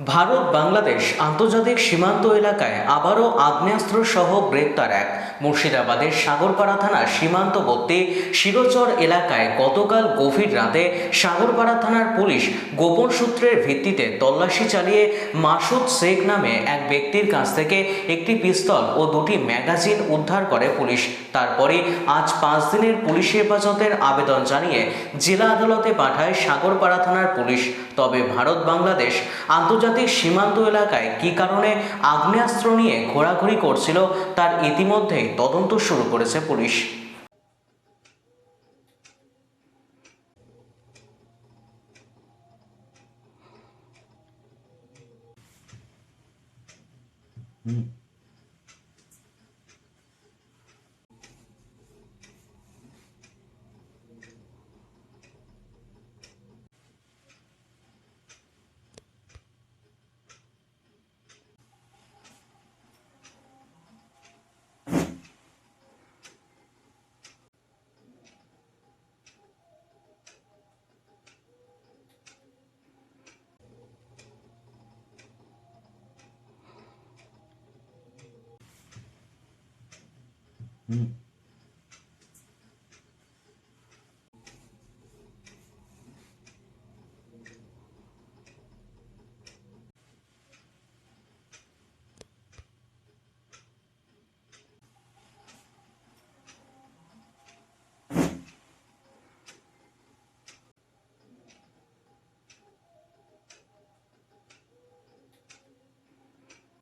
ভারত, বাংলাদেশ আন্তর্জাতিক সীমান্ত এলাকায় আবারও আগ্নেয়াস্ত্র সহ গ্রেপ্তার এক। মুর্শিদাবাদের সাগরপাড়া থানার সীমান্তবর্তী শিরোচর এলাকায় গতকাল গভীর রাতে সাগরপাড়া থানার পুলিশ গোপন সূত্রের ভিত্তিতে তল্লাশি চালিয়ে মাসুদ শেখ নামে এক ব্যক্তির কাছ থেকে একটি পিস্তল ও দুটি ম্যাগাজিন উদ্ধার করে পুলিশ। তারপরে আজ পাঁচ দিনের পুলিশ হেফাজতের আবেদন জানিয়ে জেলা আদালতে পাঠায় সাগরপাড়া থানার পুলিশ। তবে ভারত, বাংলাদেশ আন্তর্জাতিক সীমান্ত এলাকায় কি কারণে আগ্নেয়াস্ত্র নিয়ে ঘোরাঘুরি করছিল তার ইতিমধ্যেই তদন্ত শুরু করেছে পুলিশ।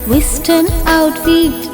Western outfit.